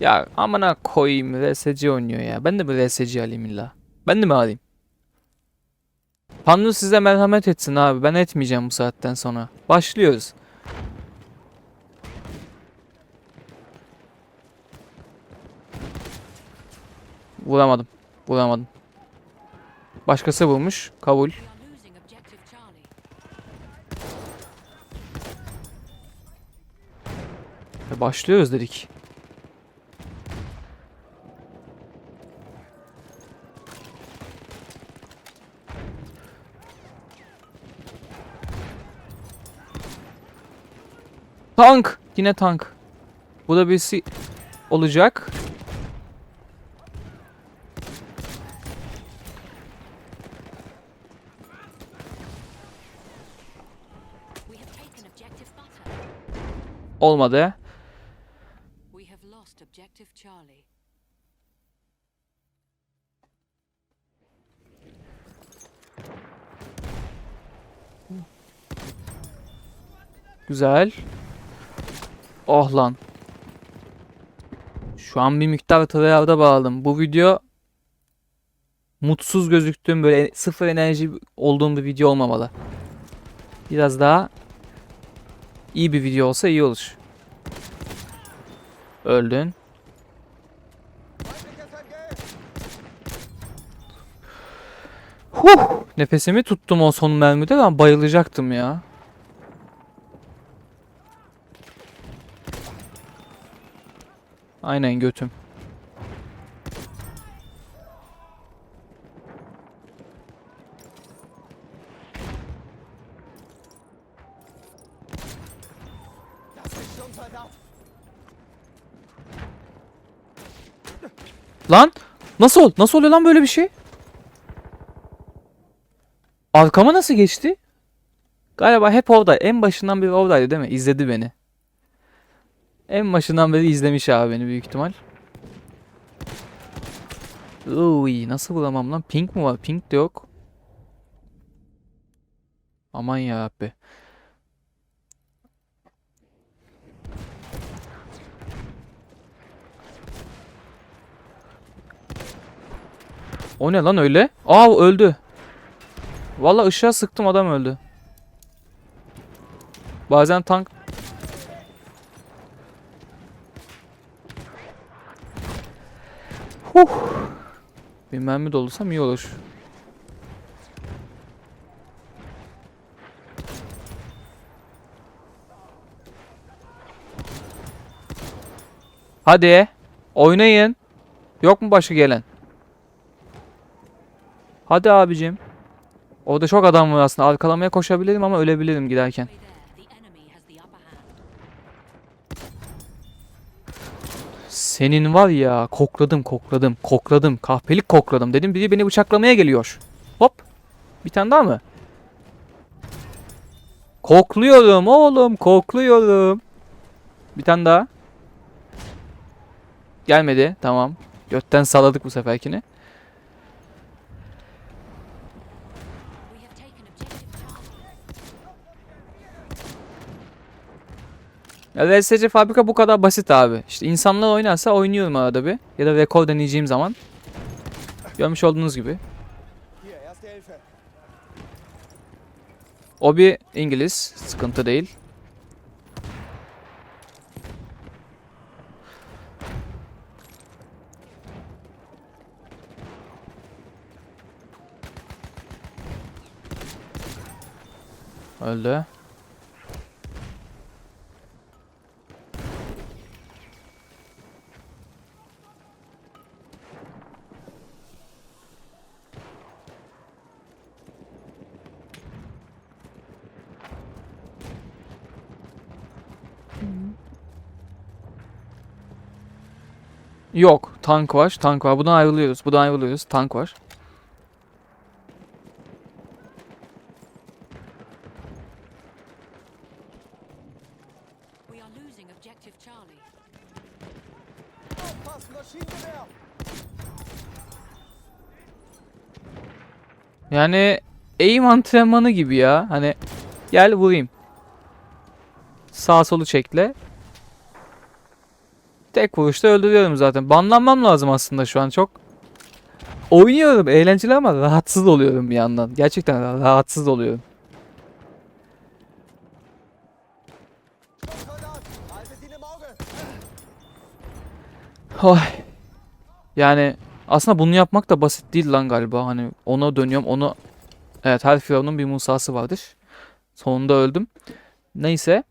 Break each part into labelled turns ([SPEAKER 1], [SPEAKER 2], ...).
[SPEAKER 1] Ya amına koyayım RSC oynuyor ya. Ben de bir RSC alayım illa. Ben de mi alayım? Tanrı size merhamet etsin abi. Ben etmeyeceğim bu saatten sonra. Başlıyoruz. Vuramadım. Vuramadım. Başkası vurmuş. Kabul. E, Başlıyoruz dedik. Tank! Yine tank. Bu da birisi olacak. Olmadı. Güzel. Oh lan. Şu an bir miktar tereyağda bağladım. Bu video mutsuz gözüktüğüm böyle sıfır enerji olduğum bir video olmamalı. Biraz daha iyi bir video olsa iyi olur. Öldün. Huh! Nefesimi tuttum o son mermide ben bayılacaktım ya. Aynen götüm. Lan nasıl nasıl oluyor lan böyle bir şey? Arkama nasıl geçti? Galiba hep orada. En başından beri oradaydı değil mi? İzledi beni. En başından beri izlemiş abi beni büyük ihtimal. Uy, nasıl bulamam lan? Pink mi var? Pink de yok. Aman ya Rabbi. O ne lan öyle? Aa öldü. Valla ışığa sıktım adam öldü. Bazen tank Bir mermi dolusam iyi olur. Hadi. Oynayın. Yok mu başka gelen? Hadi abicim. Orada çok adam var aslında. Arkalamaya koşabilirim ama ölebilirim giderken. Senin var ya kokladım kokladım kokladım kahpelik kokladım dedim biri beni bıçaklamaya geliyor. Hop bir tane daha mı? Kokluyorum oğlum kokluyorum. Bir tane daha. Gelmedi tamam. Götten salladık bu seferkini. Ya VSC fabrika bu kadar basit abi. İşte insanlar oynarsa oynuyorum arada bir. Ya da rekor deneyeceğim zaman. Görmüş olduğunuz gibi. O bir İngiliz. Sıkıntı değil. Öldü. Yok. Tank var. Tank var. Buradan ayrılıyoruz. Buradan ayrılıyoruz. Tank var. Yani eğim antrenmanı gibi ya. Hani gel vurayım. Sağ solu çekle. Tek vuruşta öldürüyorum zaten. Banlanmam lazım aslında şu an çok. Oynuyorum eğlenceli ama rahatsız oluyorum bir yandan. Gerçekten ra- rahatsız oluyorum. Oy. Yani aslında bunu yapmak da basit değil lan galiba. Hani ona dönüyorum onu... Evet her firavunun bir Musa'sı vardır. Sonunda öldüm. Neyse.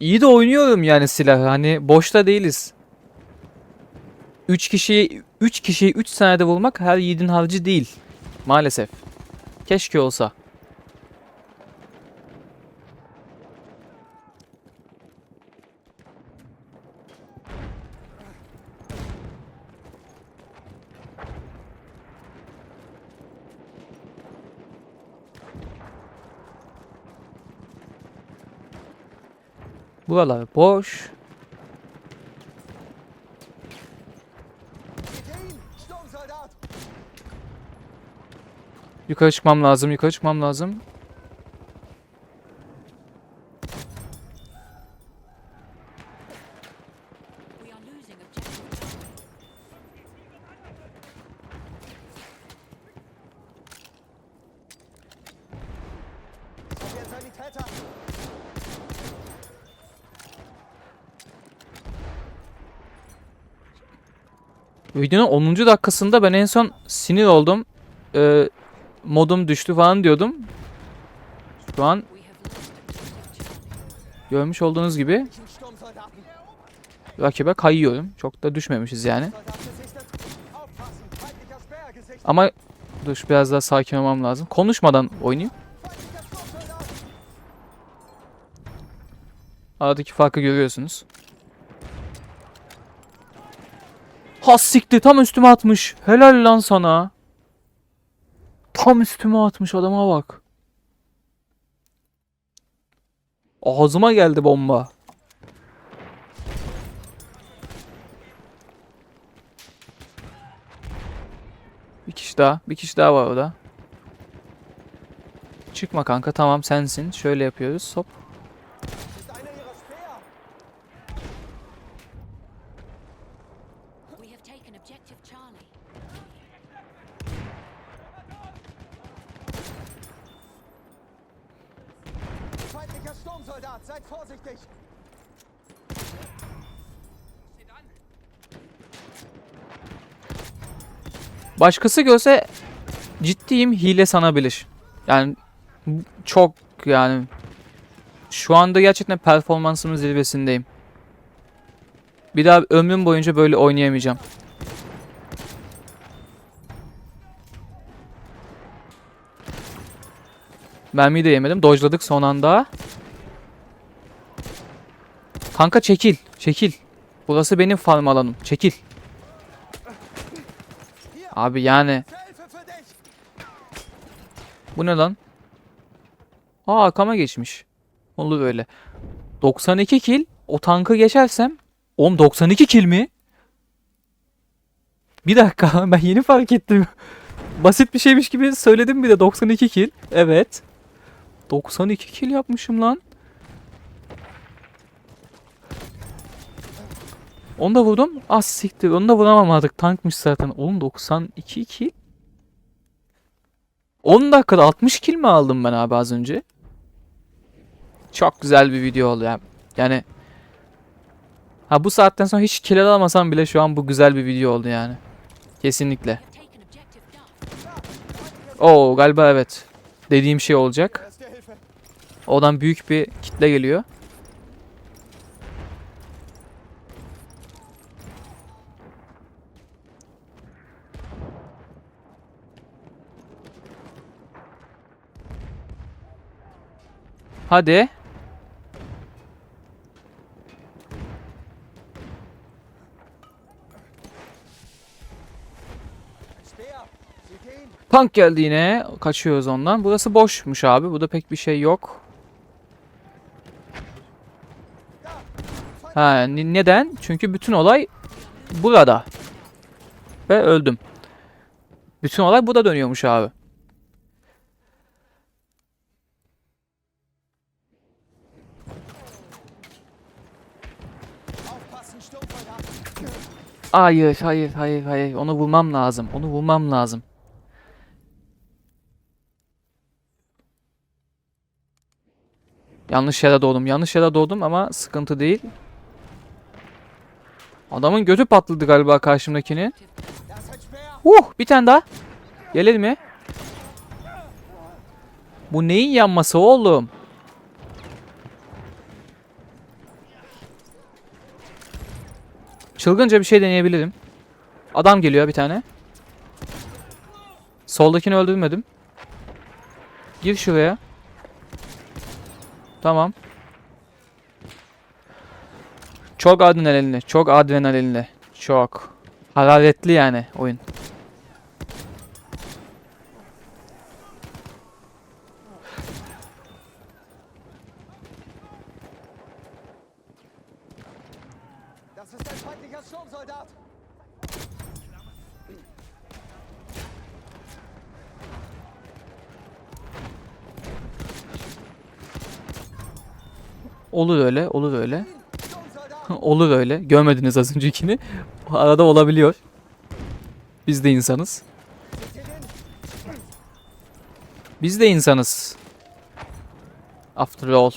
[SPEAKER 1] İyi de oynuyorum yani silahı. Hani boşta değiliz. 3 kişiyi 3 kişiyi 3 saniyede vurmak her yiğidin harcı değil. Maalesef. Keşke olsa. Buralar boş. Yukarı çıkmam lazım, yukarı çıkmam lazım. Videonun 10. dakikasında ben en son sinir oldum. Ee, modum düştü falan diyordum. Şu an görmüş olduğunuz gibi rakibe kayıyorum. Çok da düşmemişiz yani. Ama dur biraz daha sakin olmam lazım. Konuşmadan oynayayım. Aradaki farkı görüyorsunuz. Has siktir tam üstüme atmış. Helal lan sana. Tam üstüme atmış adama bak. Ağzıma geldi bomba. Bir kişi daha. Bir kişi daha var orada. Çıkma kanka tamam sensin. Şöyle yapıyoruz. Hop. Başkası görse ciddiyim hile sanabilir. Yani çok yani şu anda gerçekten performansımın zirvesindeyim. Bir daha ömrüm boyunca böyle oynayamayacağım. Mermiyi de yemedim. Dojladık son anda. Kanka çekil. Çekil. Burası benim farm alanım. Çekil. Abi yani bu ne lan? Aa arkama geçmiş. Olur öyle. 92 kill. O tankı geçersem. Oğlum 92 kill mi? Bir dakika ben yeni fark ettim. Basit bir şeymiş gibi söyledim bir de 92 kill. Evet. 92 kill yapmışım lan. Onu da vurdum. Az siktir. Onu da vuramam artık. Tankmış zaten. Oğlum 92 kill. 10 dakikada 60 kill mi aldım ben abi az önce? Çok güzel bir video oldu ya. Yani Ha bu saatten sonra hiç kill alamasam bile şu an bu güzel bir video oldu yani. Kesinlikle. Oo galiba evet. Dediğim şey olacak. Oradan büyük bir kitle geliyor. Hadi. Punk geldi yine. Kaçıyoruz ondan. Burası boşmuş abi. Burada pek bir şey yok. Ha, neden? Çünkü bütün olay burada. Ve öldüm. Bütün olay burada dönüyormuş abi. Hayır, hayır, hayır, hayır. Onu bulmam lazım. Onu bulmam lazım. Yanlış yere doğdum. Yanlış yere doğdum ama sıkıntı değil. Adamın götü patladı galiba karşımdakini.
[SPEAKER 2] Das ist ein Speer.
[SPEAKER 1] Uh, bir tane daha. Gelir mi? Bu neyin yanması oğlum? Çılgınca bir şey deneyebilirim. Adam geliyor bir tane. Soldakini öldürmedim. Gir şuraya. Tamam. Çok adrenalinli, çok adrenalinli. Çok. Hararetli yani oyun. Olur öyle, olur öyle. Olur öyle. Görmediniz az öncekini. Arada olabiliyor. Biz de insanız. Biz de insanız. After all.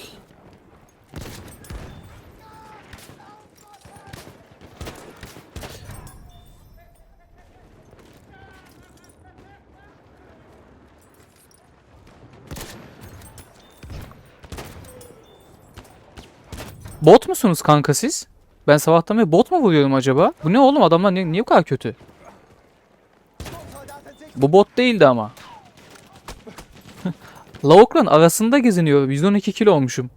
[SPEAKER 1] Bot musunuz kanka siz? Ben sabahtan beri bot mu vuruyorum acaba? Bu ne oğlum adamlar niye, niye bu kadar kötü? Bu bot değildi ama. Lavukların arasında geziniyorum. 112 kilo olmuşum.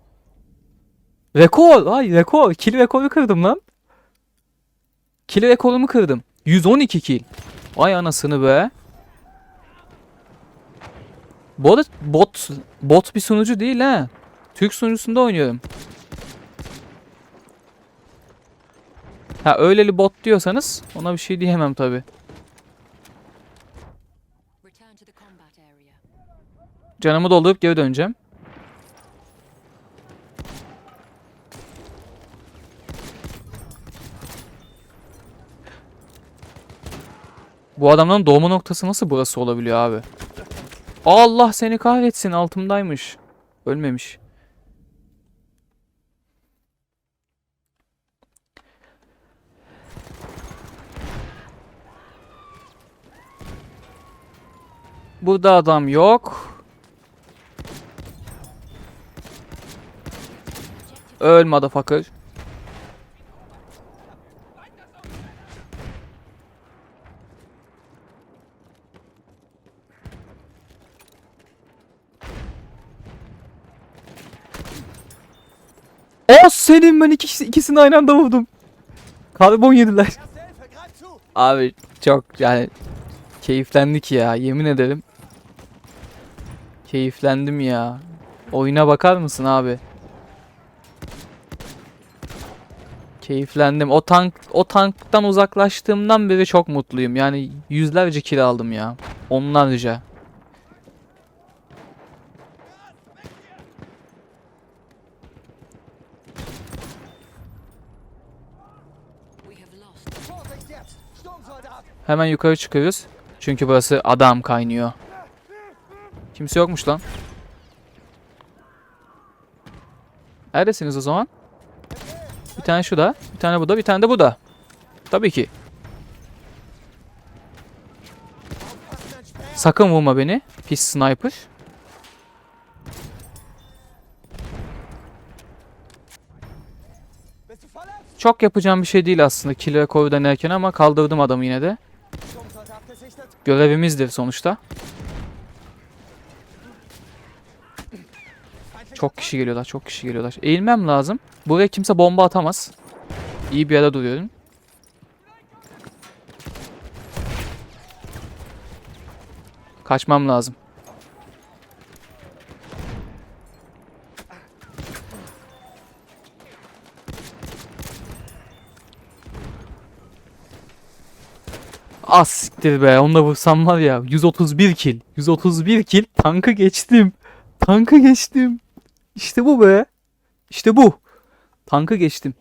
[SPEAKER 1] Rekor. Ay rekor. Kill rekoru kırdım lan. Kill rekorumu kırdım. 112 kill. Ay anasını be. Arada bot, bot bir sunucu değil ha. Türk sunucusunda oynuyorum. Ha öyleli bot diyorsanız ona bir şey diyemem tabi. Canımı doldurup geri döneceğim. Bu adamların doğma noktası nasıl burası olabiliyor abi? Allah seni kahretsin altımdaymış. Ölmemiş. Burada adam yok. Öl motherfucker. O senin ben ikisi, ikisini aynı anda vurdum. Karbon yediler. Abi çok yani keyiflendik ya yemin ederim. Keyiflendim ya. Oyuna bakar mısın abi? Keyiflendim. O tank o tanktan uzaklaştığımdan beri çok mutluyum. Yani yüzlerce kill aldım ya. Onlarca. Hemen yukarı çıkıyoruz. Çünkü burası adam kaynıyor. Kimse yokmuş lan. Neredesiniz o zaman? Bir tane şu da, bir tane bu da, bir tane de bu da. Tabii ki. Sakın vurma beni. Pis sniper. Çok yapacağım bir şey değil aslında kill rekoru denerken ama kaldırdım adamı yine de. Görevimizdir sonuçta. Çok kişi geliyorlar, çok kişi geliyorlar. Eğilmem lazım. Buraya kimse bomba atamaz. İyi bir yere duruyorum. Kaçmam lazım. Az siktir be. Onunla vursam var ya 131 kill. 131 kill. Tankı geçtim. Tankı geçtim. İşte bu be. İşte bu. Tankı geçtim.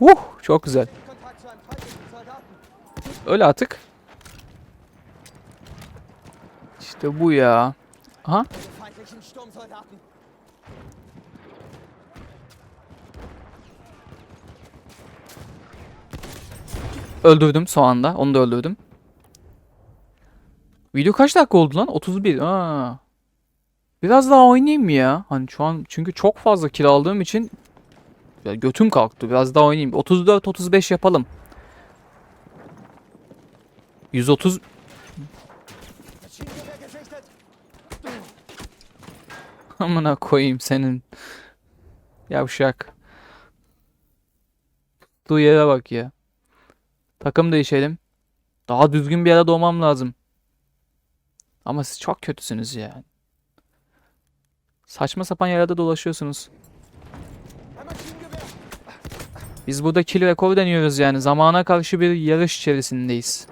[SPEAKER 1] Uh, çok güzel. Öyle artık. İşte bu ya. Aha. Öldürdüm son anda. Onu da öldürdüm. Video kaç dakika oldu lan? 31. Aa. Biraz daha oynayayım ya? Hani şu an çünkü çok fazla kill aldığım için ya götüm kalktı. Biraz daha oynayayım. 34 35 yapalım. 130
[SPEAKER 2] Maschinengewehr gesichtet.
[SPEAKER 1] amına koyayım senin. Yavşak. Yere bak ya. Takım değişelim. Daha düzgün bir yere doğmam lazım. Ama siz çok kötüsünüz ya. Saçma sapan yerlerde dolaşıyorsunuz. Biz burada kill rekoru deniyoruz yani. Zamana karşı bir yarış içerisindeyiz.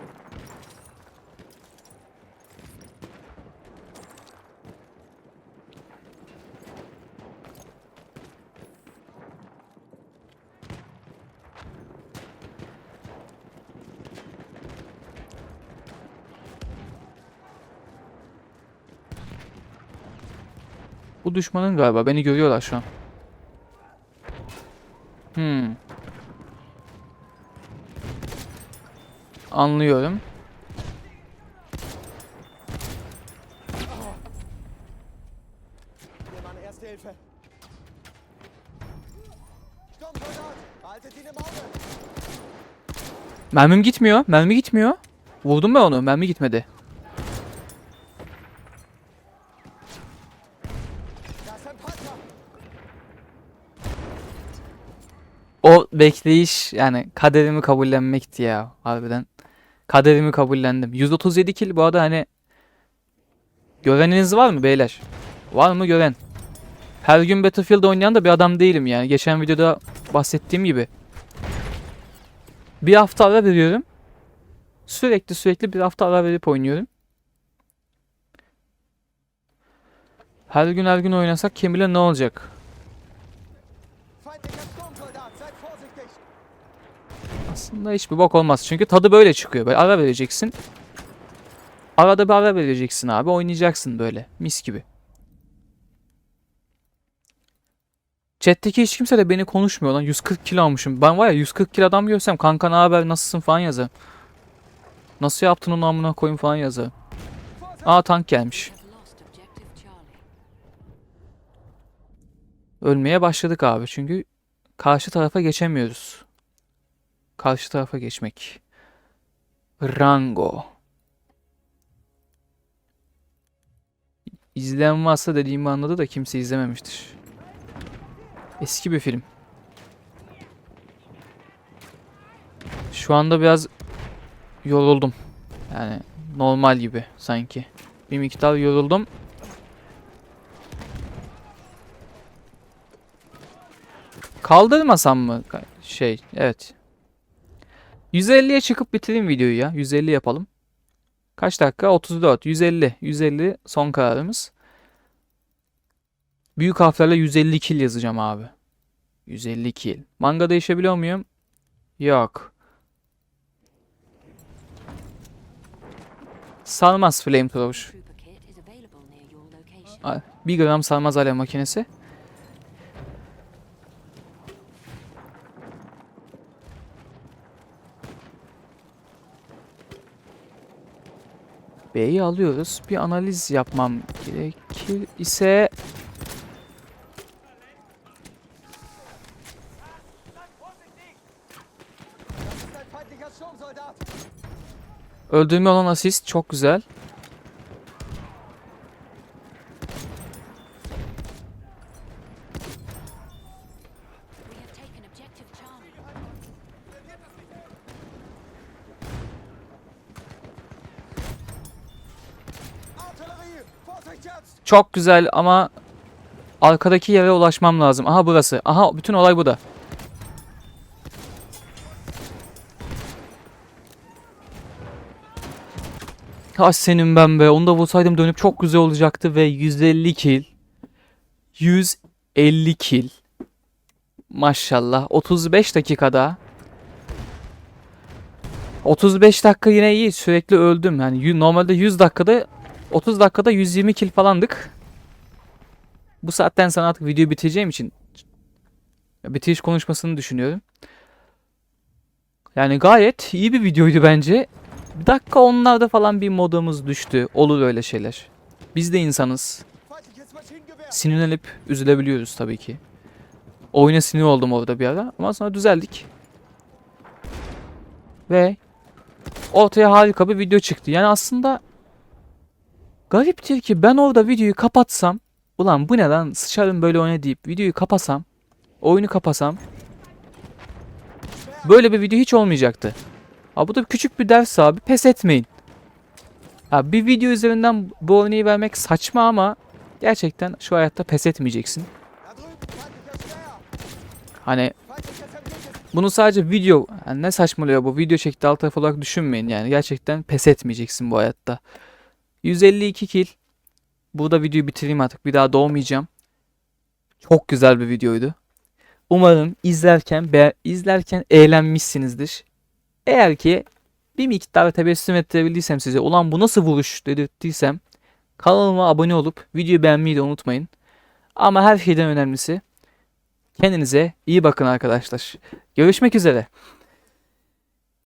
[SPEAKER 1] Bu düşmanın galiba. Beni görüyorlar şu an. Hmm. Anlıyorum. Mermim gitmiyor. Mermi gitmiyor. Vurdum ben onu. Mermi gitmedi.
[SPEAKER 2] Da ist ein Panzer.
[SPEAKER 1] O bekleyiş yani kaderimi kabullenmekti ya harbiden. Kaderimi kabullendim. 137 kill bu arada hani göreniniz var mı beyler? Var mı gören? Her gün Battlefield oynayan da bir adam değilim yani. Geçen videoda bahsettiğim gibi. Bir hafta ara veriyorum. Sürekli sürekli bir hafta ara verip oynuyorum. Her gün her gün oynasak kim ne olacak. Aslında hiçbir bok olmaz. Çünkü tadı böyle çıkıyor. Böyle ara vereceksin. Arada bir ara vereceksin abi. Oynayacaksın böyle. Mis gibi. Chat'teki hiç kimse de beni konuşmuyor lan. 140 kilo almışım. Ben var ya 140 kilo adam görsem kanka ne haber nasılsın falan yazarım. Nasıl yaptın onu amına koyayım falan.
[SPEAKER 2] Vorsicht!
[SPEAKER 1] Aa tank gelmiş. Ölmeye başladık abi. Çünkü karşı tarafa geçemiyoruz. Karşı tarafa geçmek. Rango. İzleyen varsa dediğimi anladı da kimse izlememiştir. Eski bir film. Şu anda biraz yoruldum. Yani normal gibi sanki. Bir miktar yoruldum. Kaldırmasam mı? Şey, evet. 150'ye çıkıp bitireyim videoyu ya. 150 yapalım. Kaç dakika? 34. 150. 150 son kararımız. Büyük harflerle 150 kill yazacağım abi. 150 kill. Manga değişebiliyor muyum? Yok. Sarmaz flamethrower. 1 gram sarmaz alev makinesi. B'yi alıyoruz. Bir analiz yapmam gerekir ise öldürme olan asist çok güzel. Çok güzel ama arkadaki yere ulaşmam lazım. Aha burası. Aha bütün olay bu da. Ha senin ben be. Onu da vursaydım dönüp çok güzel olacaktı ve 150 kill. 150 kill. Maşallah 35 dakikada 35 dakika yine iyi sürekli öldüm yani normalde 100 dakikada 30 dakikada 120 kill falandık. Bu saatten sonra artık videoyu bitireceğim için bitiriş konuşmasını düşünüyorum. Yani gayet iyi bir videoydu bence. Bir dakika onlarda falan bir modumuz düştü. Olur öyle şeyler. Biz de insanız. Sinirlenip üzülebiliyoruz tabii ki. Oyuna sinir oldum orada bir ara ama sonra düzeldik. Ve ortaya harika bir video çıktı. Yani aslında gariptir ki ben orada videoyu kapatsam ulan bu ne lan sıçarım böyle oyuna deyip videoyu kapasam oyunu kapasam böyle bir video hiç olmayacaktı. Ha bu da küçük bir ders abi pes etmeyin. Ha, bir video üzerinden bu örneği vermek saçma ama gerçekten şu hayatta pes etmeyeceksin. Hani bunu sadece video yani ne saçmalıyor bu video çekti alt taraf olarak düşünmeyin yani gerçekten pes etmeyeceksin bu hayatta. 152 kill. Burada videoyu bitireyim artık bir daha doğmayacağım. Çok güzel bir videoydu. Umarım izlerken be izlerken eğlenmişsinizdir. Eğer ki bir miktar tebessüm ettirebildiysem size ulan bu nasıl vuruş dedirttiysem kanalıma abone olup videoyu beğenmeyi de unutmayın. Ama her şeyden önemlisi kendinize iyi bakın arkadaşlar. Görüşmek üzere.